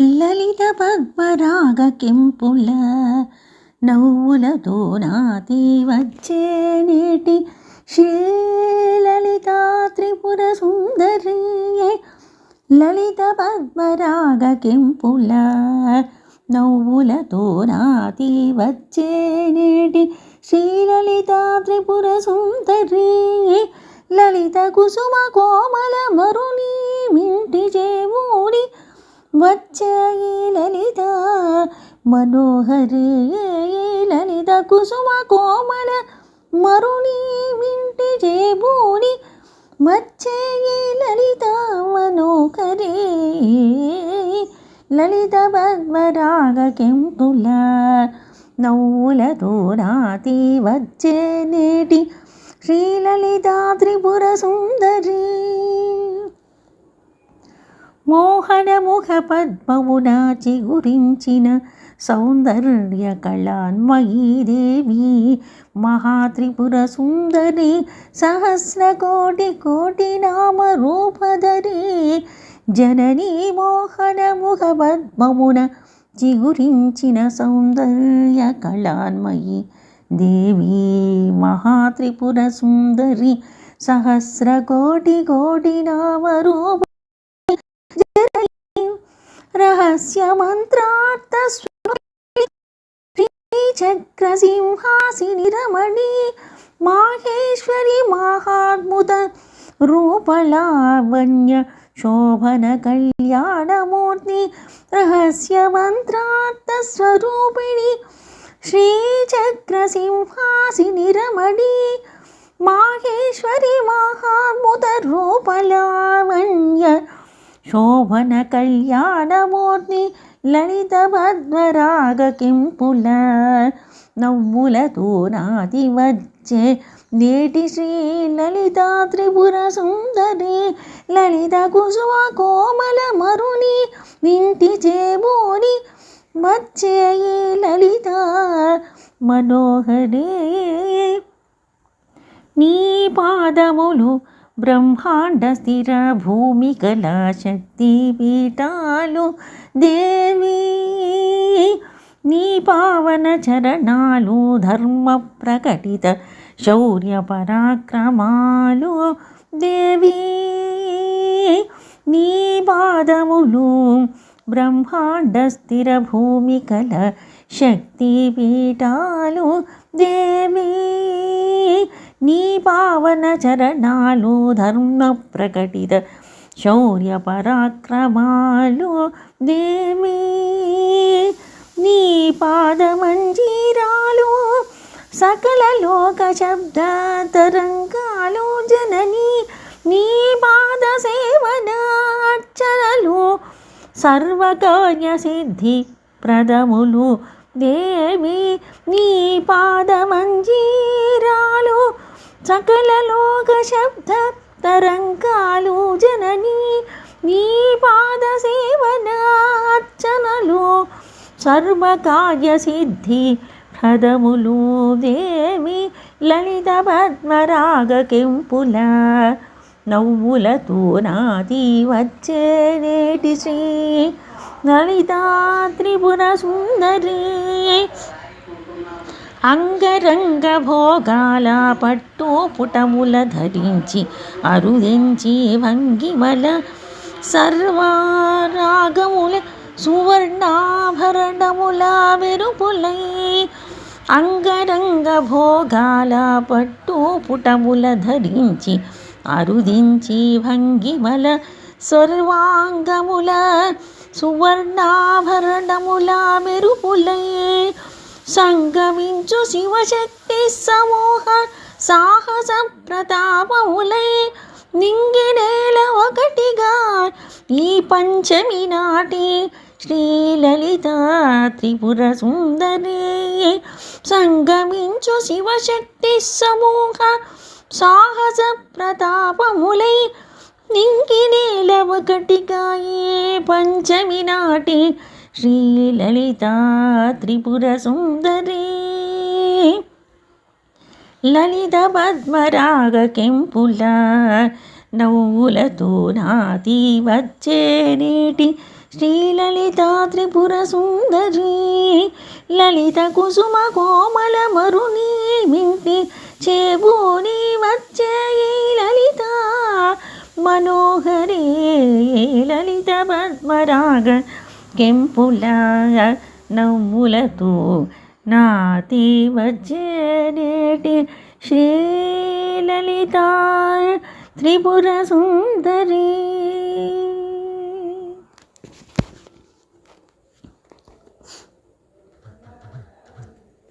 లలిత పద్మరాగ కెంపుల నవ్వులతో నాతి వచ్చే నేటి శ్రీలలిత త్రిపుర సుందరియే. లలిత పద్మరాగ కెంపుల నవ్వులతో నాతి వచ్చే నేటి శ్రీలలిత త్రిపుర సుందరి లలిత కుసుమ కోమల మరుని మింటి చేవూడి వచ్చే లలిత మనోహరి లలిత కుసుమ కోమల మరుణి వింటి చేబూడి వచ్చే లలిత మనోహరి లలిత పద్మరాగ కెంపుల నవ్వులతో రాతి వచ్చే నేటి శ్రీలలిత త్రిపుర సుందరి. మోహనముఖ పద్మమున చిగురించిన సౌందర్య కళాన్మయీ దేవి మహాత్రిపుర సుందరి సహస్ర కోటి కోటి నామ రూపధరి జననీ మోహనముఖ పద్మమున చిగురించిన సౌందర్య కళాన్మయీ దేవి మహాత్రిపుర సుందరి సహస్ర కోటి కోటి నామ రూప రహస్య మంత్రార్థ రమణి మాహేశ్వరి మహాద్భుత రూపలావణ్య శోభన కళ్యాణమూర్తి రహస్య మంత్రార్థ స్వరూపిణి శ్రీచక్రసింహాసిని రమణి మాహేశ్వరి మహాద్భుత రూపలావణ్య శోభన కళ్యాణమూర్తి లలిత భద్వరాగ కింపుల నవ్వులతో నాది వచ్చే నేటి శ్రీ లలిత త్రిపుర సుందరి లలిత కుసుమ కోమల మరుని ఇంటి చేబోని వచ్చే లలిత మనోహరే నీ పాదములు బ్రహ్మాండ స్థిర భూమి కళా శక్తి పీఠాలు దేవి నీ పావన చరణాలు ధర్మ ప్రకటిత శౌర్య పరాక్రమాలు దేవి నీ పాదములు బ్రహ్మాండ స్థిర భూమి కల శక్తి పీఠాలు దేవి నీ పావన చరణాలు ధర్మ ప్రకటిత శౌర్య పరాక్రమాలు దేవి నీ పాదమంజీరాలు సకల లోక శబ్ద తరంగాలు జనని నీ పాద సేవన అర్చనలు సర్వకార్య సిద్ధి ప్రదములు దేవి నీ మంజీ సకల లోక శబ్ద తరంగాలు జనని నీ పాద సేవన అర్చనలో సర్వకార్య సిద్ధి ప్రదములు దేవి లలిత పద్మరాగ కెంపుల నవ్వులతో నాది వచ్చే నేటి శ్రీ లలితా త్రిపుర సుందరి. అంగరంగ భోగాల పట్టు పుటముల ధరించి అరుదించి భంగిమల సర్వారాగముల సువర్ణాభరణముల మెరుపులై అంగరంగ భోగాల పట్టు పుటముల ధరించి అరుదించి భంగిమల సర్వాంగముల సువర్ణాభరణముల మెరుపులై సంగమించు శివశక్తి సమూహ సాహస ప్రతాపములై. నింగినేల ఒకటిగా ఈ పంచమి నాటి శ్రీలలిత త్రిపుర సుందరి. సంగమించు శివశక్తి సమూహ సాహస ప్రతాపములై. నింగినేల ఒకటిగా ఈ పంచమి నాటి శ్రీలలిత త్రిపుర లలిత పద్మరాగ కెంపుల నవ్వులతో నాతి వచ్చే నీటి. శ్రీలలిత త్రిపుర సుందరి. లలిత కుసుమ కోమల మరుని మింటి చేబూని వచ్చే లలిత. మనోహరే లలిత పద్మరాగ కెంపుల నవ్వులతో నాతి వచ్చే నేటి శ్రీలలిత త్రిపుర సుందరి